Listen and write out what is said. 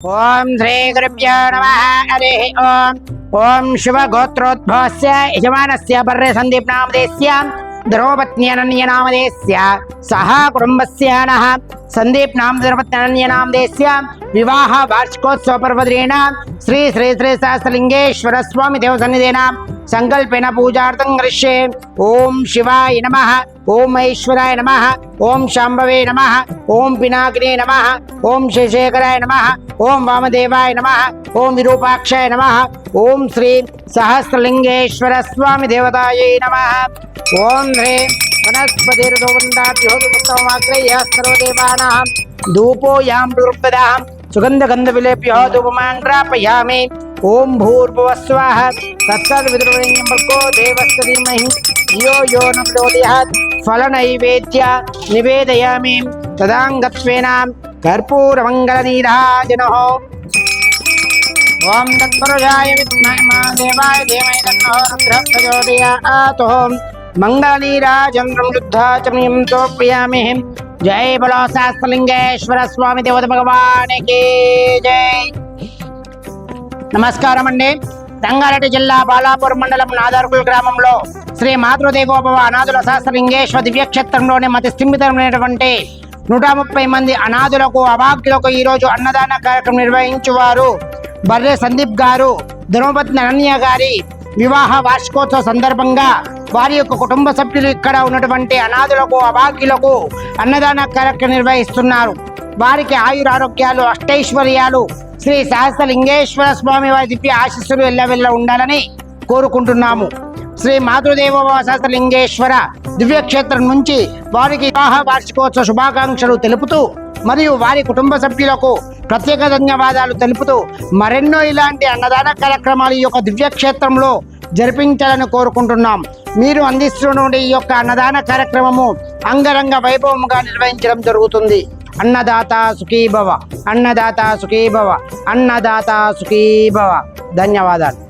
ओम ॐ श्रीगुरुभ्यो नमः। हरिः ॐ ॐ शिवगोत्रोद्भवस्य, यजमानस्य पर्रे सन्दीपनामदेस्य द्रौपत्न्यनन्यनामदेस्य सः कुटुम्बस्य नः। सन्दीपनामद्रौपत्न्यनन्यनामदेस्य विवाहवार्षिकोत्सवपर्वद्रेण श्री श्री श्री सहस्रलिंगेश्वर स्वामी देव सन्निधेन संकल्पेन पूजार्थं करिष्ये। ओम शिवाय नमः। ओम ऐश्वराय नमः। ओम शांभवे नमः। ओम पिनाकिने नमः। ओम शशिशेखराय नमः। ఓం ఐశ్వరాయ నమ ఓం శాంభవే నమ ఓం పినాకినే నమ ఓం శశేఖరాయ నమ ఓం వామదేవాయ నమ ఓం విరూపాక్షాయ నమ ఓం శ్రీ సహస్రలింగేశ్వర స్వామి దేవతాయై నమ ఓం హ్రీ వనస్పతిర్గోవిందాభ్యోత్తమమాగ్రయ్య సర్వదేవానాం ధూపోయాం దుర్పదాం సుగంధగంధ విలేప్యో ధూపమాంగ్రాపయామి ఓం భూర్భువస్వాహ తత్సద్విదుర్వరేణ్యం భర్గో దేవస్య ధీమహి ధియో యో న ప్రచోదయాత్ ఫలనైవేద్య నివేదయామి తదాంగత్వేన కర్పూరమంగళనీరాజనః ఓం తత్పురుషాయ విద్మహే మహాదేవాయ ధీమహి తన్నో రుద్రః ప్రచోదయాత్ మంగళనీరాజం యుద్ధాచమయం తోప్యామి జై బలో శాస్త్రలింగేశ్వర స్వామి దేవత భగవానికి జై నమస్కారం అండి. రంగారెడ్డి జిల్లా బాలాపూర్ మండలం నాదార్కుల్ గ్రామంలో శ్రీ మాతృదేవోభవ అనాథుల శాస్త్రలింగేశ్వర దివ్యక్షేత్రంలోని మతి స్థిమితమైనటువంటి నూట ముప్పై మంది అనాథులకు అభాగ్యులకు ఈరోజు అన్నదాన కార్యక్రమం నిర్వహించువారు. బర్రె సందీప్ గారు ధర్మపత్ని అనన్య గారి వివాహ వార్షికోత్సవ సందర్భంగా వారి యొక్క కుటుంబ సభ్యులు ఇక్కడ ఉన్నటువంటి అనాథులకు అభాగ్యులకు అన్నదాన కార్యక్రమం నిర్వహిస్తున్నారు. వారికి ఆయురారోగ్యాలు అష్టైశ్వర్యాలు శ్రీ సహస్రలింగేశ్వర స్వామి వారి దివ్య ఆశీస్సులు ఎల్లవెల్ల ఉండాలని కోరుకుంటున్నాము. శ్రీ మాతృదేవ సహస్రలింగేశ్వర దివ్యక్షేత్రం నుంచి వారికి వివాహ వార్షికోత్సవ శుభాకాంక్షలు తెలుపుతూ మరియు వారి కుటుంబ సభ్యులకు ప్రత్యేక ధన్యవాదాలు తెలుపుతూ మరెన్నో ఇలాంటి అన్నదాన కార్యక్రమాలు ఈ యొక్క దివ్యక్షేత్రంలో జరిపించాలని కోరుకుంటున్నాం. మీరు అందిస్తున్నటువంటి ఈ యొక్క అన్నదాన కార్యక్రమము అంగరంగ వైభవముగా నిర్వహించడం జరుగుతుంది. అన్నదాత సుఖీభవ అన్నదాత సుఖీభవ అన్నదాత సుఖీభవ. ధన్యవాదాలు.